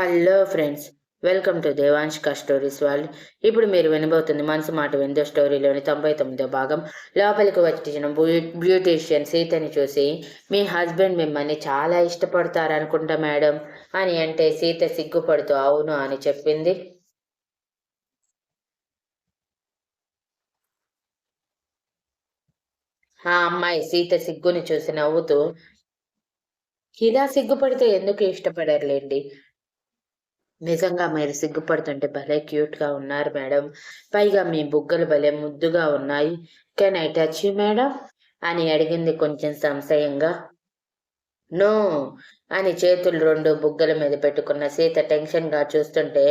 Hello friends welcome to Devanshika stories వాళ్ళు ఇప్పుడు మీరు వినబోతుంది మనసు మాట విందో స్టోరీలోని తొంభై తొమ్మిదో భాగం. లోపలికి వచ్చిన బ్యూటీషియన్ సీతని చూసి మీ హస్బెండ్ మిమ్మల్ని చాలా ఇష్టపడతారనుకుంటా మేడం అని అంటే సీత సిగ్గుపడుతూ అవును అని చెప్పింది. ఆ అమ్మాయి సీత సిగ్గుని చూసి నవ్వుతూ ఇలా సిగ్గుపడితే ఎందుకు ఇష్టపడరులేండి? నిజంగా మీరు సిగ్గుపడుతుంటే భలే క్యూట్గా ఉన్నారు మేడం. పైగా మీ బుగ్గలు భలే ముద్దుగా ఉన్నాయి. Can I touch you madam? అని అడిగింది కొంచెం సంశయంగా. నో అని చేతులు రెండు బుగ్గల మీద పెట్టుకున్న సీత టెన్షన్గా చూస్తుంటే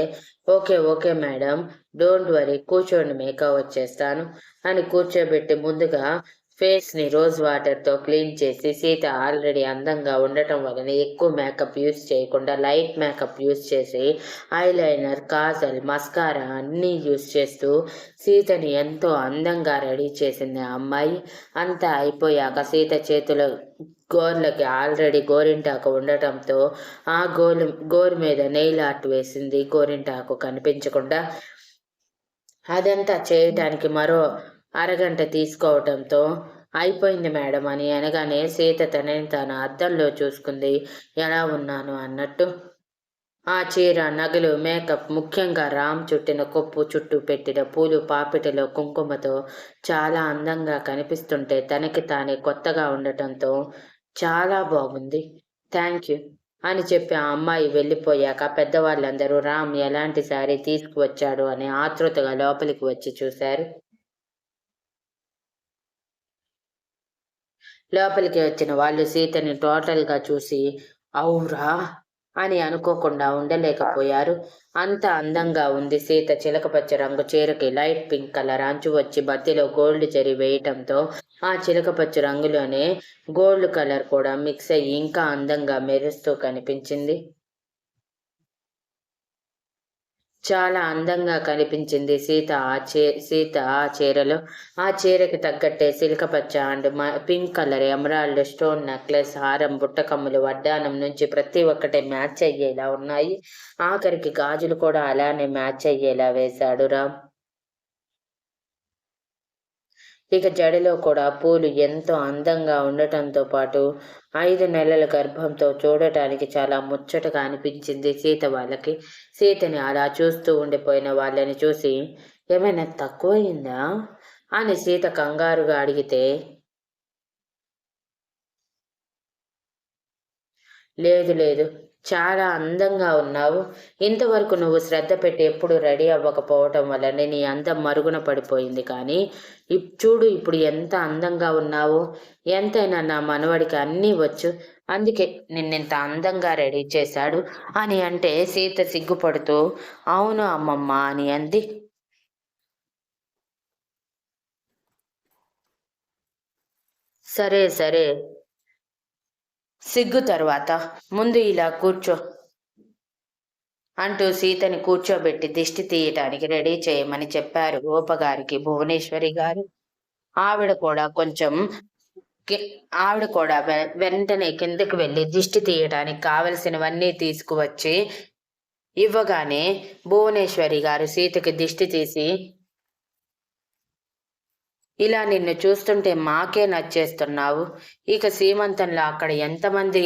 okay okay madam. Don't worry కూర్చోండి మేకప్ వచ్చేస్తాను అని కూర్చోబెట్టి ముందుగా ఫేస్ని రోజ్ వాటర్తో క్లీన్ చేసి సీత ఆల్రెడీ అందంగా ఉండటం వలన ఎక్కువ మేకప్ యూస్ చేయకుండా లైట్ మేకప్ యూస్ చేసి ఐలైనర్ కాజల్ మస్కారా అన్నీ యూస్ చేస్తూ సీతని ఎంతో అందంగా రెడీ చేసింది ఆ అమ్మాయి. అంతా అయిపోయాక సీత చేతుల గోర్లకి ఆల్రెడీ గోరింటాకు ఉండటంతో ఆ గోలు గోరు మీద నెయిల్ ఆర్ట్ వేసింది గోరింటాకు కనిపించకుండా. అదంతా చేయటానికి మరో అరగంట తీసుకోవటంతో అయిపోయింది మేడం అని అనగానే సీత తనని తాను అద్దంలో చూసుకుంది. ఎలా ఉన్నాను? అన్నట్టు. ఆ చీర నగలు మేకప్ ముఖ్యంగా రామ్ చుట్టిన కొప్పు చుట్టూ పెట్టిన పూలు పాపిటలో కుంకుమతో చాలా అందంగా కనిపిస్తుంటే తనకి తానే కొత్తగా ఉండటంతో చాలా బాగుంది. థ్యాంక్ యూ అని చెప్పి ఆ అమ్మాయి వెళ్ళిపోయాక పెద్దవాళ్ళందరూ రామ్ ఎలాంటి శారీ తీసుకువచ్చాడు అని ఆతృతగా లోపలికి వచ్చి చూశారు. లోపలికి వచ్చిన వాళ్ళు సీతని టోటల్గా చూసి అవురా అని అనుకోకుండా ఉండలేకపోయారు. అంత అందంగా ఉంది సీత చిలకపచ్చ రంగు చీరకి లైట్ పింక్ కలర్ అంచు వచ్చి మధ్యలో గోల్డ్ చెరి వేయటంతో ఆ చిలకపచ్చ రంగులోనే గోల్డ్ కలర్ కూడా మిక్స్ అయ్యి ఇంకా అందంగా మెరుస్తూ కనిపించింది. చాలా అందంగా కనిపించింది. సీత ఆ చీ సీత ఆ చీరలో. ఆ చీరకి తగ్గట్టే సిల్క పచ్చ and pink colour emerald stone necklace హారం బుట్టకమ్ములు వడ్డానం నుంచి ప్రతి ఒక్కటి మ్యాచ్ అయ్యేలా ఉన్నాయి. ఆఖరికి గాజులు కూడా అలానే మ్యాచ్ అయ్యేలా వేశాడు రామ్. ఇక జడలో కూడా పూలు ఎంతో అందంగా ఉండటంతో పాటు ఐదు నెలల గర్భంతో చూడటానికి చాలా ముచ్చటగా అనిపించింది సీత వాళ్ళకి. సీతని అలా చూస్తూ ఉండిపోయిన వాళ్ళని చూసి ఏమైనా తక్కువయిందా? అని సీత కంగారుగా అడిగితే లేదు లేదు. చాలా అందంగా ఉన్నావు. ఇంతవరకు నువ్వు శ్రద్ధ పెట్టి ఎప్పుడు రెడీ అవ్వకపోవటం వల్లనే నీ అందం మరుగున పడిపోయింది కానీ చూడు ఇప్పుడు ఎంత అందంగా ఉన్నావు. ఎంతైనా నా మనవడికి అన్నీ వచ్చు. అందుకే నిన్నింత అందంగా రెడీ చేశాడు అని అంటే సీత సిగ్గుపడుతూ అవును అమ్మమ్మ అని అంది. సరే సరే. సిగ్గు తరువాత ముందు ఇలా కూర్చో అంటూ సీతని కూర్చోబెట్టి దిష్టి తీయటానికి రెడీ చేయమని చెప్పారు గోపగారికి భువనేశ్వరి గారు. ఆవిడ కూడా కొంచెం ఆవిడ కూడా వెంటనే కిందకి వెళ్ళి దిష్టి తీయటానికి కావలసినవన్నీ తీసుకువచ్చి ఇవ్వగానే భువనేశ్వరి గారు సీతకి దిష్టి తీసి ఇలా నిన్ను చూస్తుంటే మాకే నచ్చేస్తున్నావు. ఇక సీమంతంలో అక్కడ ఎంతమంది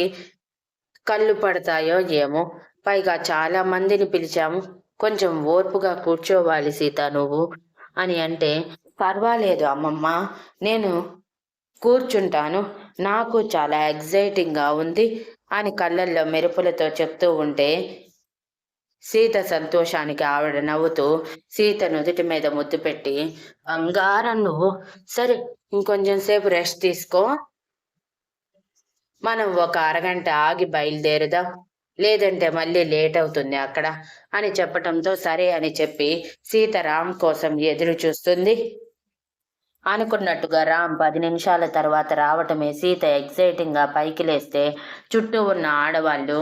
కళ్ళు పడతాయో ఏమో. పైగా చాలా మందిని పిలిచాము. కొంచెం ఓర్పుగా కూర్చోవాలి సీత నువ్వు అని అంటే పర్వాలేదు అమ్మమ్మ నేను కూర్చుంటాను. నాకు చాలా ఎగ్జైటింగ్గా ఉంది అని కళ్ళల్లో మెరుపులతో చెప్తూ ఉంటే సీత సంతోషానికి ఆవిడ నవ్వుతూ సీత నుదుటి మీద ముద్దు పెట్టి బంగారం నువ్వు. సరే ఇంకొంచెం సేపు రెస్ట్ తీసుకో. మనం ఒక అరగంట ఆగి బయలుదేరుదాం. లేదంటే మళ్ళీ లేట్ అవుతుంది అక్కడ అని చెప్పటంతో సరే అని చెప్పి సీత రామ్ కోసం ఎదురు చూస్తుంది. అనుకున్నట్టుగా రామ్ పది నిమిషాల తర్వాత రావటమే సీత ఎక్సైటింగ్గా పైకి లేస్తే చుట్టూ ఉన్న ఆడవాళ్ళు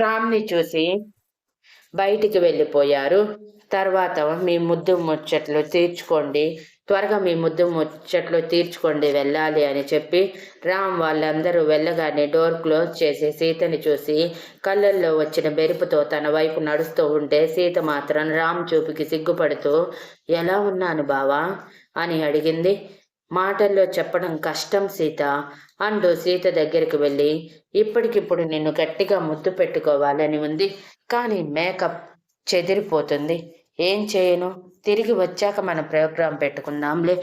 రామ్ని చూసి బయటికి వెళ్ళిపోయారు. తర్వాత మీ ముద్దు ముచ్చట్లు తీర్చుకోండి. త్వరగా మీ ముద్దు ముచ్చట్లు తీర్చుకోండి వెళ్ళాలి అని చెప్పి రామ్ వాళ్ళందరూ వెళ్ళగానే డోర్ క్లోజ్ చేసి సీతని చూసి కళ్ళల్లో వచ్చిన బెరుపుతో తన వైపు నడుస్తూ ఉంటే సీత మాత్రం రామ్ చూపుకి సిగ్గుపడుతూ ఎలా ఉన్నాను బావా? అని అడిగింది. మాటల్లో చెప్పడం కష్టం సీత. అంటూ సీత దగ్గరికి వెళ్ళి ఇప్పటికిప్పుడు నిన్ను గట్టిగా ముద్దు పెట్టుకోవాలని ఉంది కానీ మేకప్ చెదిరిపోతుంది. ఏం చేయను? తిరిగి వచ్చాక మన ప్రోగ్రాం పెట్టుకుందాంలే.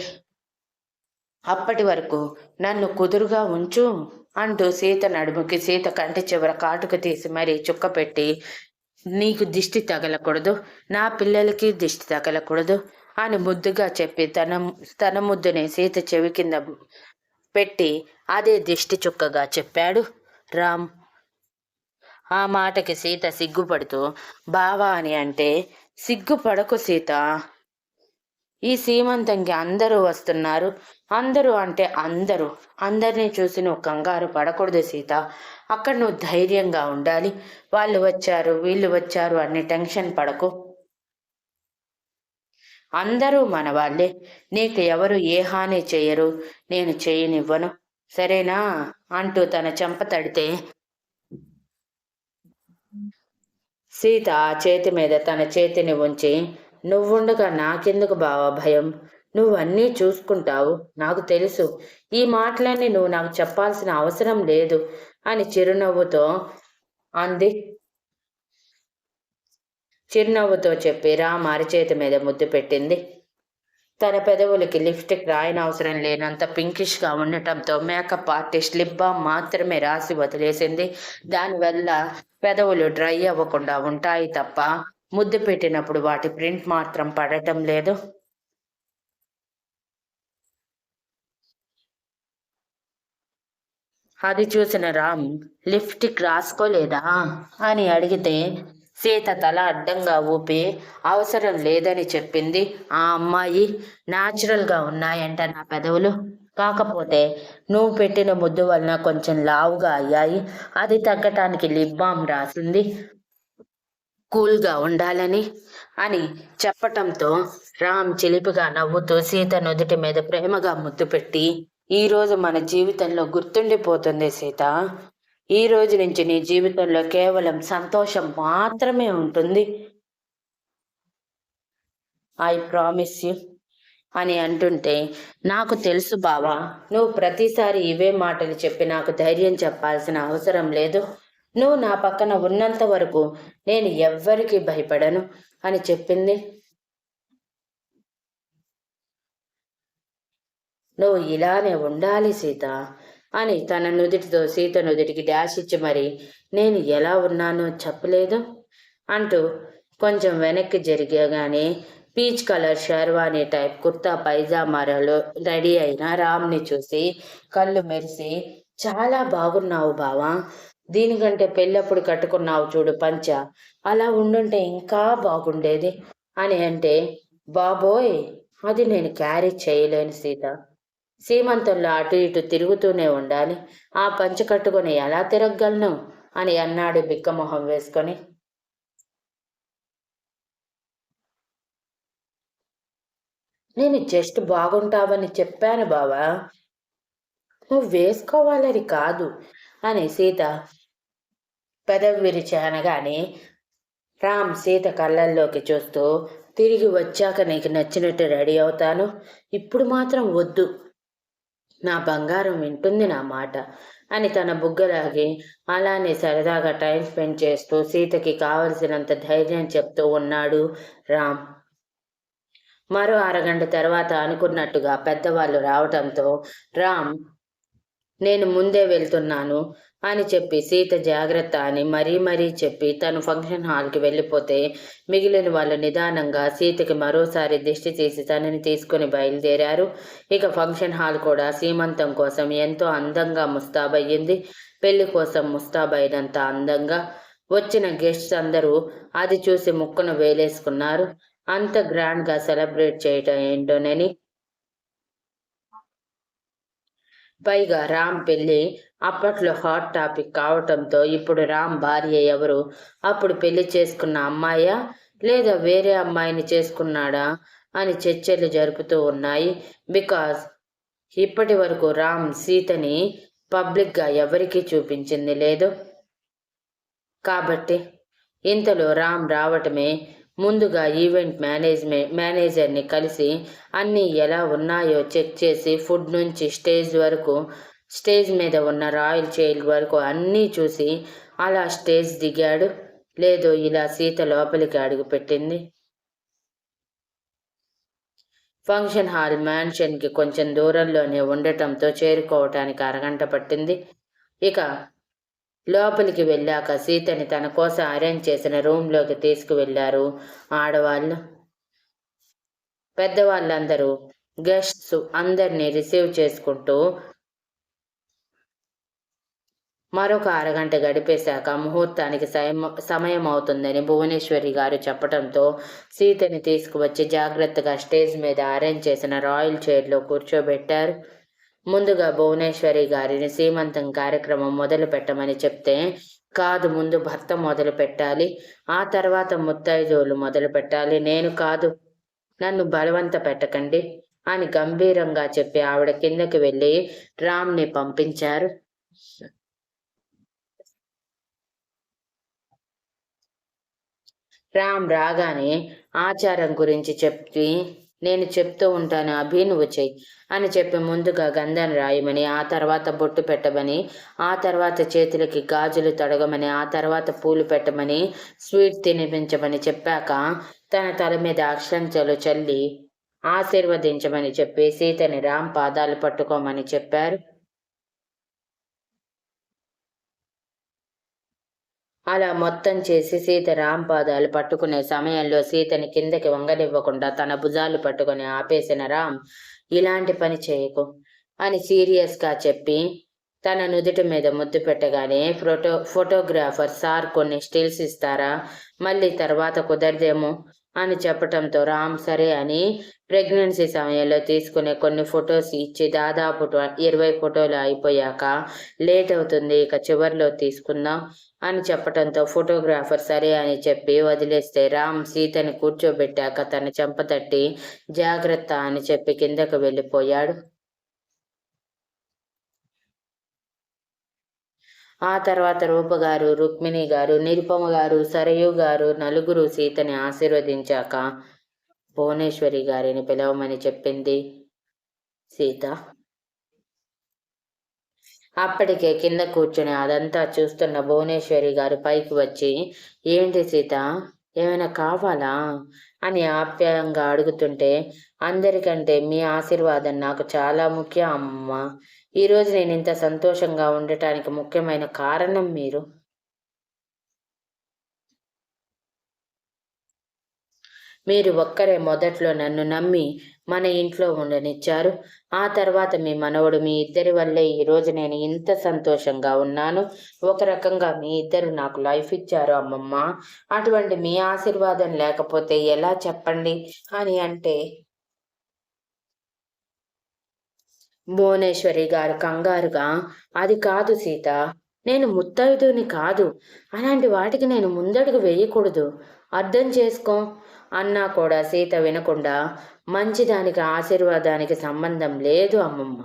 అప్పటి వరకు నన్ను కుదురుగా ఉంచు అంటూ సీత నడుముకి సీత కంటి చివర కాటుకు తీసి మరీ చుక్క పెట్టి నీకు దిష్టి తగలకూడదు. నా పిల్లలకి దిష్టి తగలకూడదు అని ముద్దుగా చెప్పి తన తన ముద్దుని సీత చెవి కింద పెట్టి అదే దిష్టి చుక్కగా చెప్పాడు. రామ్ ఆ మాటకి సీత సిగ్గుపడుతూ బావా అని అంటే సిగ్గుపడకు సీత. ఈ సీమంతంకి అందరూ వస్తున్నారు. అందరూ అంటే అందరూ. అందరినీ చూసి నువ్వు కంగారు పడకూడదు సీత. అక్కడ నువ్వు ధైర్యంగా ఉండాలి. వాళ్ళు వచ్చారు వీళ్ళు వచ్చారు అన్ని టెన్షన్ పడకు. అందరూ మన వాళ్ళే నీకు ఎవరు ఏ హాని చేయరు. నేను చేయనివ్వను. సరేనా? అంటూ తన చెంప తడితే సీత ఆ చేతి మీద తన చేతిని ఉంచి నువ్వుండగా నాకెందుకు బావా భయం? నువ్వు అన్నీ చూసుకుంటావు. నాకు తెలుసు. ఈ మాటలన్నీ నువ్వు నాకు చెప్పాల్సిన అవసరం లేదు అని చిరునవ్వుతో అంది. చిరునవ్వుతో చెప్పి రామ్ అరచేతి మీద ముద్దు పెట్టింది. తన పెదవులకి లిప్స్టిక్ రాయనవసరం లేనంత పింకిష్గా ఉండటంతో మేకప్ ఆర్టిస్ట్ లిప్ బామ్ మాత్రమే రాసి వదిలేసింది. దానివల్ల పెదవులు డ్రై అవ్వకుండా ఉంటాయి తప్ప ముద్దు పెట్టినప్పుడు వాటి ప్రింట్ మాత్రం పడటం లేదు. అది చూసిన రామ్ లిప్స్టిక్ రాసుకోలేదా? అని అడిగితే సీత తల అడ్డంగా ఊపి అవసరం లేదని చెప్పింది ఆ అమ్మాయి. న్యాచురల్గా ఉన్నాయంట నా పెదవులు. కాకపోతే నువ్వు పెట్టిన ముద్దు వలన కొంచెం లావుగా అయ్యాయి. అది తగ్గటానికి లిప్ బామ్ రాసింది. కూల్గా ఉండాలని అని చెప్పటంతో రామ్ చిలిపిగా నవ్వుతూ సీత నుదుటి మీద ప్రేమగా ముద్దు పెట్టి ఈరోజు మన జీవితంలో గుర్తుండిపోతుంది సీత. ఈ రోజు నుంచి నీ జీవితంలో కేవలం సంతోషం మాత్రమే ఉంటుంది. ఐ ప్రామిస్ యూ అని అంటుంటే నాకు తెలుసు బావా నువ్వు ప్రతిసారి ఇవే మాటలు చెప్పి నాకు ధైర్యం చెప్పాల్సిన అవసరం లేదు. నువ్వు నా పక్కన ఉన్నంత వరకు నేను ఎవ్వరికి భయపడను అని చెప్పింది. నువ్వు ఇలానే ఉండాలి సీత. అని తన నుదిటితో సీత నుదిటికి డాష్ ఇచ్చి మరి నేను ఎలా ఉన్నానో చెప్పలేదు అంటూ కొంచెం వెనక్కి జరిగగానే peach colour sherwani type kurta పైజామారలో ready అయిన రామ్ని చూసి కళ్ళు మెరిసి చాలా బాగున్నావు బావా. దీనికంటే పెళ్ళప్పుడు కట్టుకున్నావు చూడు పంచ. అలా ఉండుంటే ఇంకా బాగుండేది. అని అంటే బాబోయ్ అది నేను క్యారీ చేయలేను సీత. సీమంతంలో అటు ఇటు తిరుగుతూనే ఉండాలి. ఆ పంచ కట్టుకొని ఎలా తిరగగలను? అని అన్నాడు బిక్కమొహం వేసుకొని. నేను జస్ట్ బాగుంటావని చెప్పాను బావా. నువ్వు వేసుకోవాలని కాదు అని సీత పెదవి విరిచి అనగానే రామ్ సీత కళ్ళల్లోకి చూస్తూ తిరిగి వచ్చాక నీకు నచ్చినట్టు రెడీ అవుతాను. ఇప్పుడు మాత్రం వద్దు. నా బంగారం వింటుంది నా మాట అని తన బుగ్గలాగి అలానే సరదాగా టైం స్పెండ్ చేస్తూ సీతకి కావలసినంత ధైర్యం చెప్తూ ఉన్నాడు రామ్. మరో అరగంట తర్వాత అనుకున్నట్టుగా పెద్దవాళ్ళు రావటంతో రామ్ నేను ముందే వెళ్తున్నాను. అని చెప్పి సీత జాగ్రత్త అని మరీ మరీ చెప్పి తను ఫంక్షన్ హాల్కి వెళ్ళిపోతే మిగిలిన వాళ్ళు నిదానంగా సీతకి మరోసారి దిష్టి తీసి తనని తీసుకుని బయలుదేరారు. ఇక ఫంక్షన్ హాల్ కూడా సీమంతం కోసం ఎంతో అందంగా ముస్తాబయ్యింది. పెళ్ళి కోసం ముస్తాబైనంత అందంగా వచ్చిన గెస్ట్స్ అందరూ అది చూసి ముక్కును వేలేసుకున్నారు. అంత గ్రాండ్గా సెలబ్రేట్ చేయటం ఏంటోనని పైగా రామ్ పెళ్ళి అప్పట్లో హాట్ టాపిక్ కావటంతో ఇప్పుడు రామ్ భార్య ఎవరు? అప్పుడు పెళ్ళి చేసుకున్న అమ్మాయా? లేదా వేరే అమ్మాయిని చేసుకున్నాడా? అని చర్చలు జరుపుతూ ఉన్నాయి. బికాజ్ ఇప్పటి వరకు రామ్ సీతని పబ్లిక్గా ఎవరికీ చూపించింది లేదు. కాబట్టి ఇంతలో రామ్ రావటమే ముందుగా ఈవెంట్ మేనేజ్మెంట్ మేనేజర్ని కలిసి అన్నీ ఎలా ఉన్నాయో చెక్ చేసి ఫుడ్ నుంచి స్టేజ్ వరకు స్టేజ్ మీద ఉన్న రాయల్ చైల్డ్ వరకు అన్నీ చూసి అలా స్టేజ్ దిగాడు. లేదు ఇలా సీత లోపలికి అడుగుపెట్టింది. ఫంక్షన్ హాల్ మ్యాన్షన్కి కొంచెం దూరంలోనే ఉండటంతో చేరుకోవటానికి అరగంట పట్టింది. ఇక లోపలికి వెళ్ళాక సీతని తన కోసం అరేంజ్ చేసిన రూమ్లోకి తీసుకువెళ్ళారు ఆడవాళ్ళు పెద్దవాళ్ళందరూ గెస్ట్స్ అందరినీ రిసీవ్ చేసుకుంటూ మరొక అరగంట గడిపేశాక ముహూర్తానికి సమయం అవుతుందని భువనేశ్వరి గారు చెప్పడంతో సీతని తీసుకువచ్చి జాగ్రత్తగా స్టేజ్ మీద అరేంజ్ చేసిన రాయల్ చైర్లో కూర్చోబెట్టారు. ముందుగా భువనేశ్వరి గారిని సీమంతం కార్యక్రమం మొదలు పెట్టమని చెప్తే కాదు ముందు భర్త మొదలు పెట్టాలి ఆ తర్వాత ముత్తైదువులు మొదలు పెట్టాలి నేను కాదు నన్ను బలవంత పెట్టకండి అని గంభీరంగా చెప్పి ఆవిడ కిందకి వెళ్ళి రామ్ని పంపించారు. రామ్ రాగానే ఆచారం గురించి చెప్పి నేను చెప్తూ ఉంటాను అభి నువ్వు చెయ్యి అని చెప్పి ముందుగా గంధాన్ని రాయమని ఆ తర్వాత బొట్టు పెట్టమని ఆ తర్వాత చేతులకి గాజులు తొడగమని ఆ తర్వాత పూలు పెట్టమని స్వీట్ తినిపించమని చెప్పాక తన తల మీద అక్షంచలు చల్లి ఆశీర్వదించమని చెప్పి సీతని రామ్ పాదాలు పట్టుకోమని చెప్పారు. అలా మొత్తం చేసి సీత రాంపాదాలు పట్టుకునే సమయంలో సీతని కిందకి వంగనివ్వకుండా తన భుజాలు పట్టుకుని ఆపేసిన రామ్ ఇలాంటి పని చేయకు అని సీరియస్గా చెప్పి తన నుదుటి మీద ముద్దు పెట్టగానే ఫోటో ఫోటోగ్రాఫర్ సార్ కొన్ని స్టిల్స్ ఇస్తారా? మళ్ళీ తర్వాత కుదరదేమో అని చెప్పటంతో రామ్ సరే అని ప్రెగ్నెన్సీ సమయంలో తీసుకునే కొన్ని ఫొటోస్ ఇచ్చి దాదాపు ఇరవై ఫోటోలు అయిపోయాక లేట్ అవుతుంది ఇక చివరిలో తీసుకుందాం అని చెప్పటంతో ఫోటోగ్రాఫర్ సరే అని చెప్పి వదిలేస్తే రామ్ సీతని కూర్చోబెట్టాక తన చెంపతట్టి జాగ్రత్త అని చెప్పి కిందకు వెళ్ళిపోయాడు. ఆ తర్వాత రూప గారు రుక్మిణి గారు నిరుపమ గారు సరయు గారు నలుగురు సీతని ఆశీర్వదించాక భువనేశ్వరి గారిని పిలవమని చెప్పింది సీత. అప్పటికే కింద కూర్చుని అదంతా చూస్తున్న భువనేశ్వరి గారు పైకి వచ్చి ఏంటి సీత? ఏమైనా కావాలా? అని ఆప్యాయంగా అడుగుతుంటే అందరికంటే మీ ఆశీర్వాదం నాకు చాలా ముఖ్యం అమ్మ. ఈరోజు నేను ఇంత సంతోషంగా ఉండటానికి ముఖ్యమైన కారణం మీరు. మీరు ఒక్కరే మొదట్లో నన్ను నమ్మి మన ఇంట్లో ఉండనిచ్చారు. ఆ తర్వాత మీ మనవడు మీ ఇద్దరి వల్లే ఈరోజు నేను ఇంత సంతోషంగా ఉన్నాను. ఒక రకంగా మీ ఇద్దరు నాకు లైఫ్ ఇచ్చారు అమ్మమ్మ. అటువంటి మీ ఆశీర్వాదం లేకపోతే ఎలా చెప్పండి? అని అంటే భువనేశ్వరి గారు కంగారుగా అది కాదు సీత నేను ముత్తైదుని కాదు. అలాంటి వాటికి నేను ముందడుగు వేయకూడదు. అర్థం చేసుకో. అన్నా కూడా సీత వినకుండా మంచిదానికి ఆశీర్వాదానికి సంబంధం లేదు అమ్మమ్మ.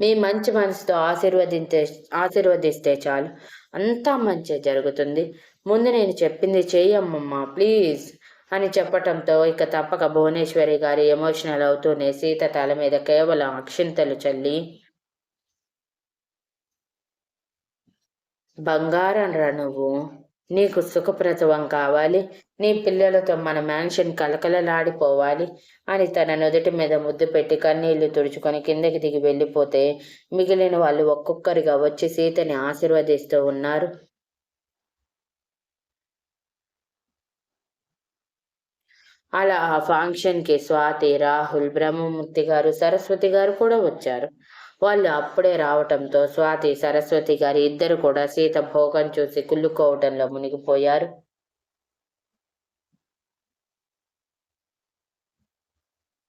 మీ మంచి మనసుతో ఆశీర్వదించే ఆశీర్వదిస్తే చాలు. అంతా మంచి జరుగుతుంది. ముందు నేను చెప్పింది చెయ్యమ్మమ్మ ప్లీజ్ అని చెప్పటంతో ఇక తప్పక భువనేశ్వరి గారి ఎమోషనల్ అవుతూనే సీత తల మీద కేవలం అక్షింతలు చల్లి బంగారం రా నువ్వు నీకు సుఖప్రసవం కావాలి నీ పిల్లలతో మన మ్యాన్షన్ కలకలలాడిపోవాలి అని తన నుదుటి మీద ముద్దు పెట్టి కన్నీళ్ళు తుడుచుకొని కిందకి దిగి వెళ్ళిపోతే మిగిలిన వాళ్ళు ఒక్కొక్కరిగా వచ్చి సీతని ఆశీర్వదిస్తూ ఉన్నారు. అలా ఆ ఫంక్షన్కి స్వాతి రాహుల్ బ్రహ్మమూర్తి గారు సరస్వతి గారు కూడా వచ్చారు. వాళ్ళు అప్పుడే రావటంతో స్వాతి సరస్వతి గారి ఇద్దరు కూడా సీత భోగం చూసి కుళ్ళుకోవటంలో మునిగిపోయారు.